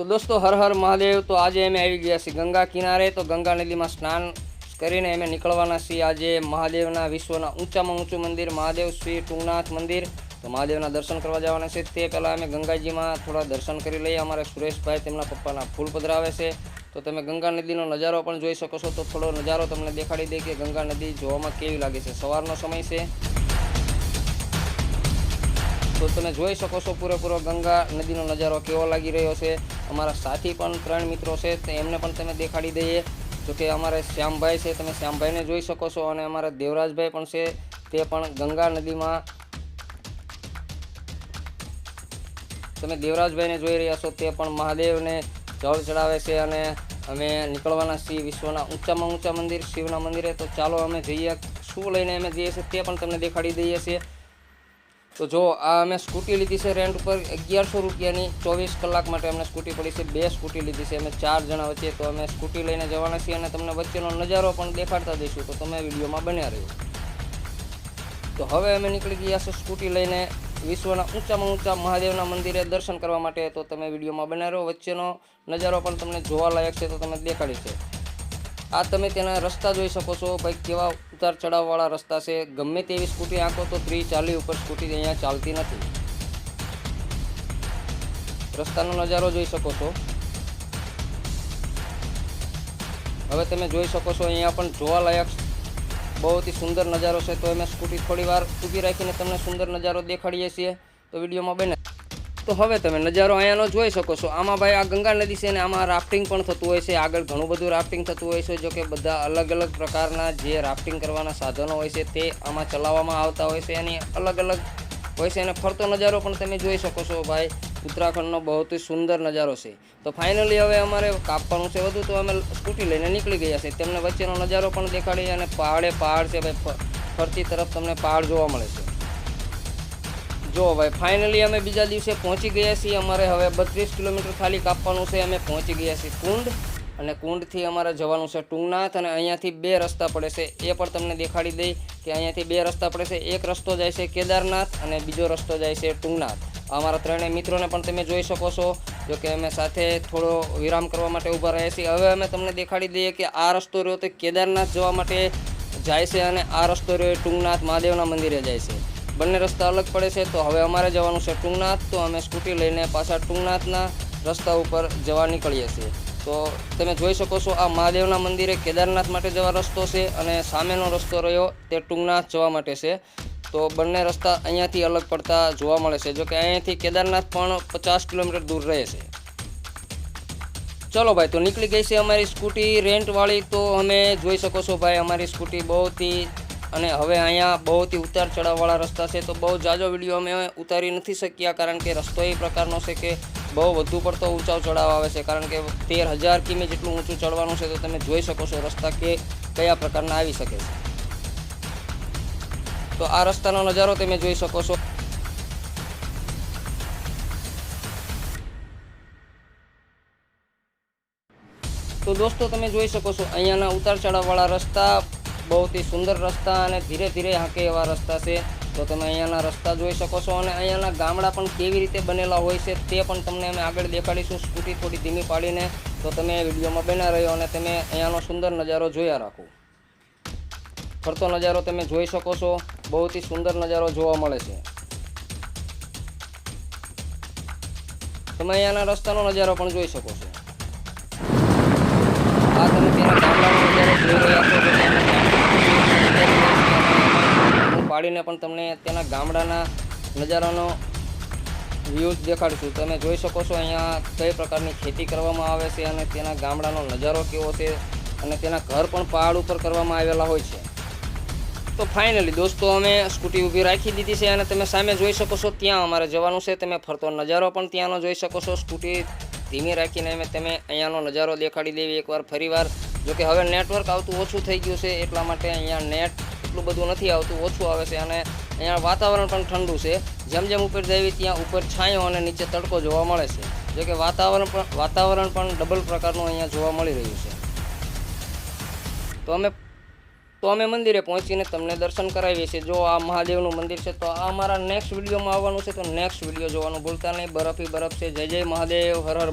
તો દોસ્તો, હર હર મહાદેવ. તો આજે અમે આવી ગયા છીએ ગંગા કિનારે. તો ગંગા નદીમાં સ્નાન કરીને અમે નીકળવાના છીએ આજે મહાદેવના વિશ્વના ઊંચામાં ઊંચું મંદિર, મહાદેવ શ્રી ટુંગનાથ મંદિર. તો મહાદેવના દર્શન કરવા જવાના છે. તે પહેલાં અમે ગંગાજીમાં થોડા દર્શન કરી લઈએ. અમારે સુરેશભાઈ તેમના પપ્પાના ફૂલ પધરાવે છે. તો તમે ગંગા નદીનો નજારો પણ જોઈ શકો છો. તો થોડો નજારો તમને દેખાડી દે કે ગંગા નદી જોવામાં કેવી લાગે છે. સવારનો સમય છે. તો તમે જોઈ શકો છો પૂરેપૂરો ગંગા નદીનો નજારો કેવો લાગી રહ્યો છે. અમારા સાથી પણ ત્રણ મિત્રો છે, તો એમને પણ તમે દેખાડી દઈએ. જો કે અમારે શ્યામભાઈ છે, તમે શ્યામભાઈને જોઈ શકો છો અને અમારા દેવરાજભાઈ પણ છે, તે પણ ગંગા નદીમાં. તમે દેવરાજભાઈને જોઈ રહ્યા છો, તે પણ મહાદેવને જળ ચડાવે છે અને અમે નીકળવાના છીએ વિશ્વના ઊંચામાં ઊંચા મંદિર, શિવના મંદિરે. તો ચાલો અમે જઈએ, શું લઈને અમે જઈએ છીએ તે પણ તમને દેખાડી દઈએ છીએ. તો જો આ અમે સ્કૂટી લીધી છે રેન્ટ ઉપર અગિયારસો રૂપિયાની, ચોવીસ કલાક માટે અમને સ્કૂટી પડી છે. બે સ્કૂટી લીધી છે. અમે ચાર જણા વચ્ચે, તો અમે સ્કૂટી લઈને જવાના છીએ અને તમને વચ્ચેનો નજારો પણ દેખાડતા દઈશું. તો તમે વિડીયોમાં બન્યા રહ્યો તો હવે અમે નીકળી ગયા છે સ્કૂટી લઈને વિશ્વના ઊંચામાં ઊંચા મહાદેવના મંદિરે દર્શન કરવા માટે. તો તમે વિડીયોમાં બન્યા રહ્યો વચ્ચેનો નજારો પણ તમને જોવા લાયક છે તો તમે દેખાડી છે. આ તમે તેના રસ્તા જોઈ શકો છો, ભાઈ કેવા ઉતાર ચડાવવાળા રસ્તા છે. ગમે તેવી સ્કૂટી આંકો તો ત્રીસ ચાલી ઉપર સ્કૂટી અહીંયા ચાલતી નથી. રસ્તાનો નજારો જોઈ શકો છો. હવે તમે જોઈ શકો છો અહીંયા પણ જોવાલાયક બહુથી સુંદર નજારો છે. તો અમે સ્કૂટી થોડી વાર ઊભી રાખીને તમને સુંદર નજારો દેખાડીએ છીએ. તો વિડીયોમાં બને તો હવે તમે નજારો અહીંયાનો જોઈ શકો છો. આમાં ભાઈ આ ગંગા નદી છે ને આમાં રાફ્ટિંગ પણ થતું હોય છે. આગળ ઘણું બધું રાફ્ટિંગ થતું હોય છે જો કે બધા અલગ અલગ પ્રકારના જે રાફ્ટિંગ કરવાના સાધનો હોય છે તે આમાં ચલાવવામાં આવતા હોય છે. એની અલગ અલગ હોય છે અને ફરતો નજારો પણ તમે જોઈ શકો છો ભાઈ. ઉત્તરાખંડનો બહુ જ સુંદર નજારો છે. તો ફાઇનલી હવે અમારે કાપવાનું છે વધુ તો અમે સ્કૂટી લઈને નીકળી ગયા છે. તેમને વચ્ચેનો નજારો પણ દેખાડી અને પહાડે પહાડ છે ભાઈ. ફરતી તરફ તમને પહાડ જોવા મળે છે. જો ભાઈ ફાઇનલી અમે બીજા દિવસે પહોંચી ગયા છીએ. અમારે હવે બત્રીસ કિલોમીટર ખાલી કાપવાનું છે. અમે પહોંચી ગયા છીએ કુંડ. અને કુંડથી અમારે જવાનું છે ટુંગનાથ અને અહીંયાથી બે રસ્તા પડે છે. એ પણ તમને દેખાડી દઈ કે અહીંયાથી બે રસ્તા પડે છે. એક રસ્તો જાય છે કેદારનાથ અને બીજો રસ્તો જાય છે ટુંગનાથ. અમારા ત્રણેય મિત્રોને પણ તમે જોઈ શકો છો, જો કે અમે સાથે થોડો વિરામ કરવા માટે ઊભા રહ્યા છીએ. હવે અમે તમને દેખાડી દઈએ કે આ રસ્તો રહ્યો તે કેદારનાથ જવા માટે જાય છે અને આ રસ્તો રહ્યો ટુંગનાથ મહાદેવના મંદિરે જાય છે. બંને રસ્તા અલગ પડે છે, તો હવે અમારે જવાનું છે ટુંગનાથ. તો અમે સ્કૂટી લઈને પાછા ટુંગનાથના રસ્તા ઉપર જવા નીકળીએ છીએ. તો તમે જોઈ શકો છો, આ મહાદેવના મંદિરે કેદારનાથ માટે જવા રસ્તો છે અને સામેનો રસ્તો રહ્યો તે ટુંગનાથ જવા માટે છે. તો બંને રસ્તા અહીંયાથી અલગ પડતા જોવા મળે છે, જોકે અહીંયાથી કેદારનાથ પણ પચાસ કિલોમીટર દૂર રહે છે. ચલો ભાઈ, તો નીકળી ગઈ છે અમારી સ્કૂટી, રેન્ટવાળી. તો અમે જોઈ શકો છો ભાઈ, અમારી સ્કૂટી બહુથી અને હવે અહીંયા બહુથી ઉતાર ચઢાવવાળા રસ્તા છે, તો બહુ જાજો વીડિયો અમે ઉતારી નથી શક્યા, કારણ કે રસ્તો એ પ્રકારનો છે કે બહુ વધુ પડતો ઊંચાવ ચઢાવ આવે છે, કારણ કે તેર હજાર કિમી જેટલું ઊંચું ચડવાનું છે, તો તમે જોઈ શકો છો રસ્તા કે કયા પ્રકારના આવી શકે છે. તો આ રસ્તાનો નજારો તમે જોઈ શકો છો. તો દોસ્તો તમે જોઈ શકો છો, અહીંયાના ઉતાર ચઢાવવાળા રસ્તા બહુથી સુંદર રસ્તા અને ધીરે ધીરે હાંકે એવા રસ્તા છે. તો તમે અહીંયાના રસ્તા જોઈ શકો છો અને અહીંયાના ગામડા પણ કેવી રીતે બનેલા હોય છે તે પણ તમને અમે આગળ દેખાડીશું સ્કૂટી થોડી ધીમી પાડીને. તો તમે વિડીયોમાં બના રહ્યો અને તમે અહીંયાનો સુંદર નજારો જોયા રાખો. ફરતો નજારો તમે જોઈ શકો છો. બહુથી સુંદર નજારો જોવા મળે છે. તમે અહીંયાના રસ્તાનો નજારો પણ જોઈ શકો છો. આ તમે તેના ગામડાનો પણ તમને તેના ગામડાના નજારાનો વ્યૂઝ દેખાડીશું. તમે જોઈ શકો છો અહીંયા કઈ પ્રકારની ખેતી કરવામાં આવે છે અને તેના ગામડાનો નજારો કેવો છે અને તેના ઘર પણ પહાડ ઉપર કરવામાં આવેલા હોય છે. તો ફાઇનલી દોસ્તો, અમે સ્કૂટી ઊભી રાખી દીધી છે અને તમે સામે જોઈ શકો છો, ત્યાં અમારે જવાનું છે. તમે ફરતો નજારો પણ ત્યાંનો જોઈ શકો છો. સ્કૂટી ધીમી રાખીને અમે તમે અહીંયાનો નજારો દેખાડી દેવી એકવાર ફરીવાર. જોકે હવે નેટવર્ક આવતું ઓછું થઈ ગયું છે, એટલા માટે અહીંયા નેટ એટલું બધું નથી આવતું, ઓછું આવે છે અને અહીંયા વાતાવરણ પણ ઠંડુ છે. જેમ જેમ ઉપર જઈએ ત્યાં ઉપર છાંયો અને નીચે તડકો જોવા મળે છે. જો કે વાતાવરણ પણ વાતાવરણ પણ ડબલ પ્રકારનું અહીંયા જોવા મળી રહ્યું છે. તો અમે તો અમે મંદિરે પહોંચીને તમને દર્શન કરાવીએ છીએ. જો આ મહાદેવનું મંદિર છે, તો આ અમારા નેક્સ્ટ વિડીયોમાં આવવાનું છે, તો નેક્સ્ટ વીડિયો જોવાનું ભૂલતા નહીં. બરફી બરફ છે જય જય મહાદેવ. હર હર